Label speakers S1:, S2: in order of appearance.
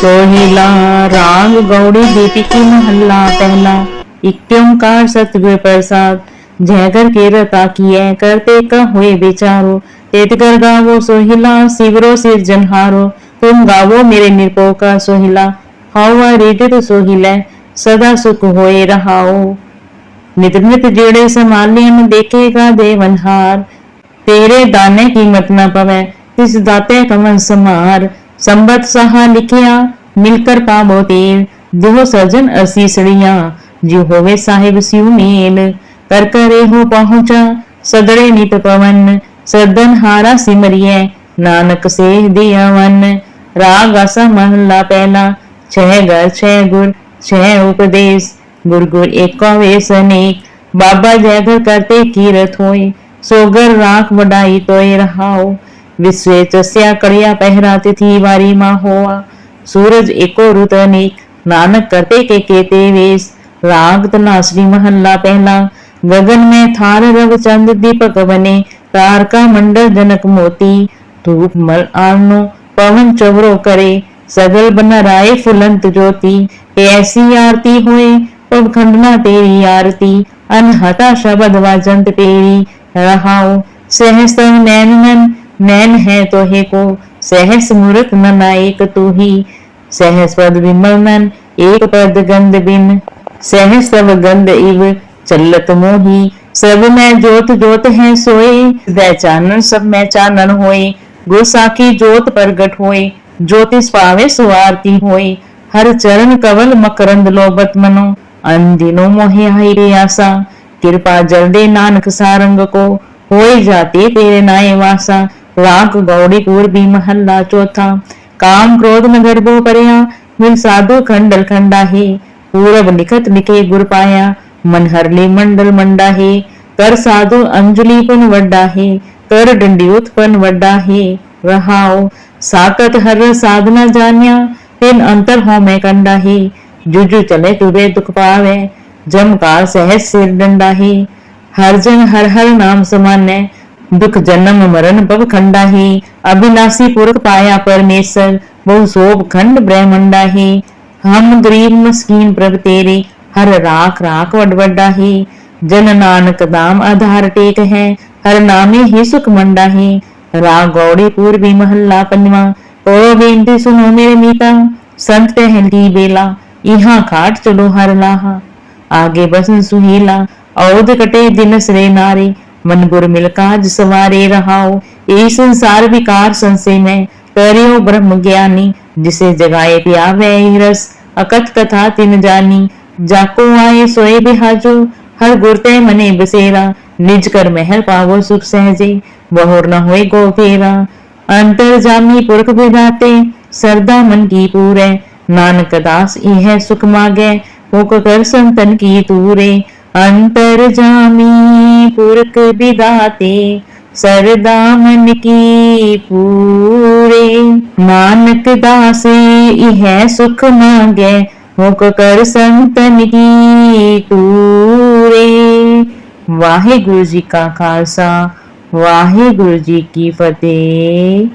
S1: सोहिला राग गौड़ी दीपी की महल्ला, पहला। एक ओंकार सतगुर प्रसाद जयकर कीरता किए करते का हुए विचारो तेत कर गावो सोहिला, शिवरो सिर जनहारो। तुम गावो मेरे निरपो का सोहिला, हावा रीडित सोहिला, सदा सुख होए रहाओ। नित नित जेड़े संभालियन देखेगा देवनहार। तेरे दाने कीमत न पवे, तिस दाते कमन समार संबत सहा लिखिया, मिलकर पावो तेल। दुह सजन असीसड़िया जो होवे साहिब सिउ मेल। कर करे हो पहुँचा, सदड़े नित पवन। सदन हारा सिमरिए, नानक से दिया वन। राग आसा महला पहला छह घर छह गुर, छह उपदेश। गुर गुर एको अनेक बाबा जय घर करते कीरत होए। सोगर राख वडाई तोय रहाओ। चस्या कड़िया पहरा तिथि वारी माँ होआ सूरज एको रुत अनेक नानक करते के केते वेश। राग तनासरी महल्ला पहला, गगन में थार रव चंद दीपक बने। तारका मंडल जनक मोती, धूप मल आनो पवन चवरो करे। सगल बन राय फुलंत ज्योति ऐसी आरती हुए पब खंडना तेरी आरती। अनहता शब्द वाजंत तेरी, रहाओ सहस नैन नन है तो हे को। सहस मूर्त न नायक तू ही सहस पद विमल नन, एक पद गंध बिन। सहस सब गंध इव चलत मोही। सब मैं जोत जोत है सोए दै चानन सब में चानन होए। गुर साखी जोत प्रगट होए, ज्योतिष पावे सुआरती होए। हर चरण कवल मकरंद लोबत मनो। अन मोहे हाई रे आसा। कृपा जल दे नानक सारंग को। होए जाते तेरे नाय वासा। राग गौड़ी पूर्वी महल्ला चौथा काम क्रोध न गर्भो परया मिल साधु खंडल खंडा है पूरब लिखत लिखे गुर पाया मन हरले मंडल मंडा है कर साधु अंजलि पन वड्डा है कर दंडियुत पन वड्डा है रहाओ साकत हर साधना जान्या तिन अंतर हो मैं कंडा है जुजु चले तुबे दुख पावे जम काल सहज सिर डंडा है हर जन हर हर नाम समान्य दुख जन्म मरण भव खंडा ही। अविनाशी पुरख पाया परमेश्वर, बहु शोभ खंड ब्रह्मंडा ही। हम गरीब मस्कीन प्रभ तेरे, हर राख राख वड वड्डा ही। जन नानक दाम आधार टेक है, हर नामे ही सुख मंडा ही। राग गौड़ी पूर्वी महल्ला पंजवा कोरो बेनती सुनो मेरे मीता। संत पहली बेला यहाँ खाट चलो हर लाहा। आगे बसन सुहेला औद कटे दिन सरे नारे। मन गुर मिल काज सवारे रहाओ। ए संसार विकार संशय में करियो ब्रह्म ज्ञानी। जिसे जगाए प्यावे रस, अकथ कथा तिन जानी। जाको आए सोए बिहाजो, हर गुरते मने बसेरा। निज कर महल पावो सुख सहजे, बहुर न होए गो फेरा। अंतर जामी पुरख विधाते, सरदा मन की पूरे। नानक दास यह सुख मागे, होक कर संतन की तूरे अंतर जामी पुरख विधाते सरदा मन की पूरे। नानक दास यह सुख मांगे, मुख कर संतन की पूरे वाहे गुरु जी का खालसा वाहे गुरु जी की फतेह।